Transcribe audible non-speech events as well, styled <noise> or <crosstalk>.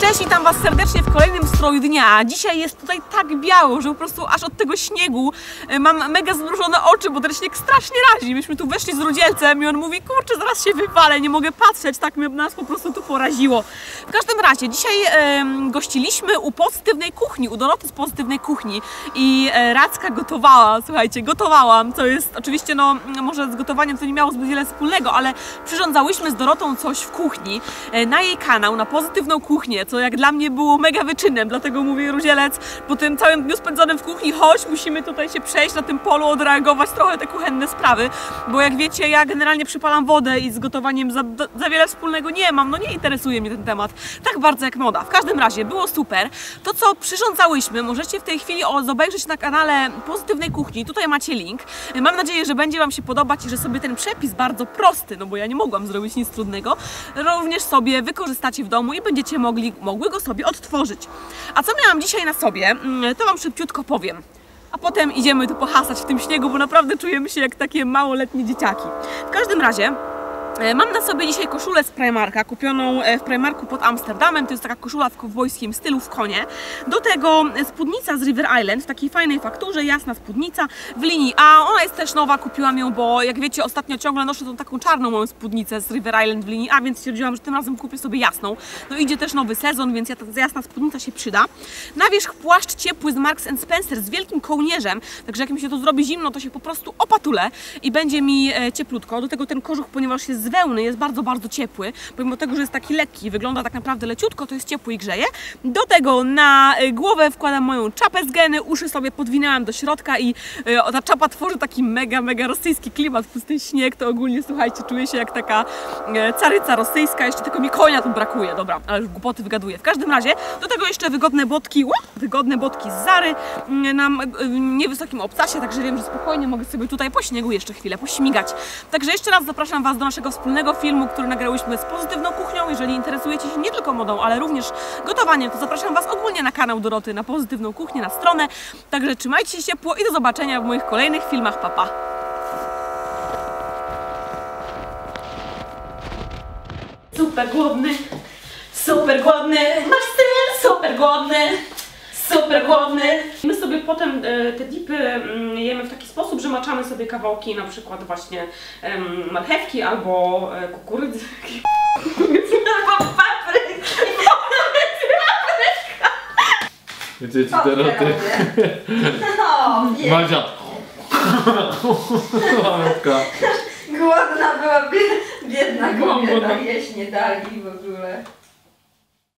Cześć, witam Was serdecznie w kolejnym stroju dnia. Dzisiaj jest tutaj tak biało, że po prostu aż od tego śniegu e, mam mega zmrużone oczy, bo ten śnieg strasznie razi. Myśmy tu weszli z rodzielcem i on mówi, kurczę, zaraz się wywalę, nie mogę patrzeć, tak mnie nas po prostu tu poraziło. W każdym razie, dzisiaj em, gościliśmy u pozytywnej kuchni, u Doroty z pozytywnej kuchni i e, Racka gotowała, słuchajcie, gotowałam, co jest oczywiście, no może z gotowaniem to nie miało zbyt wiele wspólnego, ale przyrządzałyśmy z Dorotą coś w kuchni e, na jej kanał, na pozytywną kuchnię, co jak dla mnie było mega wyczynem, dlatego mówię Ruzielec, po tym całym dniu spędzonym w kuchni, chodź, musimy tutaj się przejść na tym polu, odreagować trochę te kuchenne sprawy, bo jak wiecie, ja generalnie przypalam wodę i z gotowaniem za, za wiele wspólnego nie mam, no nie interesuje mnie ten temat tak bardzo jak moda. W każdym razie było super. To, co przyrządzałyśmy, możecie w tej chwili obejrzeć na kanale Pozytywnej Kuchni, tutaj macie link. Mam nadzieję, że będzie Wam się podobać i że sobie ten przepis bardzo prosty, no bo ja nie mogłam zrobić nic trudnego, również sobie wykorzystacie w domu i będziecie mogli, mogły go sobie odtworzyć. A co miałam dzisiaj na sobie, Mm, to Wam szybciutko powiem. A potem idziemy tu pohasać w tym śniegu, bo naprawdę czujemy się jak takie małoletnie dzieciaki. W każdym razie Mam na sobie dzisiaj koszulę z Primarka, kupioną e, w Primarku pod Amsterdamem. To jest taka koszula w kowbojskim stylu w konie. Do tego e, spódnica z River Island w takiej fajnej fakturze, jasna spódnica w linii A. Ona jest też nowa, kupiłam ją, bo jak wiecie, ostatnio ciągle noszę tą taką czarną moją spódnicę z River Island w linii A, więc stwierdziłam, że tym razem kupię sobie jasną. No idzie też nowy sezon, więc ta jasna spódnica się przyda. Na wierzch płaszcz ciepły z Marks Spencer z wielkim kołnierzem, także jak mi się to zrobi zimno, to się po prostu opatulę i będzie mi e, cieplutko. Do tego ten kożuch, ponieważ jest z wełny, jest bardzo, bardzo ciepły. Pomimo tego, że jest taki lekki, wygląda tak naprawdę leciutko, to jest ciepły i grzeje. Do tego na e, głowę wkładam moją czapę z geny, uszy sobie podwinęłam do środka i e, ta czapa tworzy taki mega, mega rosyjski klimat. Plus ten śnieg to ogólnie, słuchajcie, czuję się jak taka e, caryca rosyjska. Jeszcze tylko mi konia tu brakuje. Dobra, ale już głupoty wygaduję. W każdym razie, do tego jeszcze wygodne botki, ła, wygodne botki z Zary mm, na niewysokim obcasie, także wiem, że spokojnie mogę sobie tutaj po śniegu jeszcze chwilę pośmigać. Także jeszcze raz zapraszam Was do naszego wspólnego filmu, który nagrałyśmy z pozytywną kuchnią. Jeżeli interesujecie się nie tylko modą, ale również gotowaniem, to zapraszam Was ogólnie na kanał Doroty, na pozytywną kuchnię, na stronę. Także trzymajcie się ciepło i do zobaczenia w moich kolejnych filmach. Papa. Pa. Super głodny, super głodny, masz super głodny, super głodny. My sobie potem e, te dipy mm, jemy w taki sposób, że maczamy sobie kawałki na przykład właśnie em, marchewki albo e, kukurydzy. <laughs> albo papryki. Gdzie ci Doroty? No, wie, Madzia! Matka. głodna była, bie- biedna kobieta, głodna. jeść nie dali w ogóle.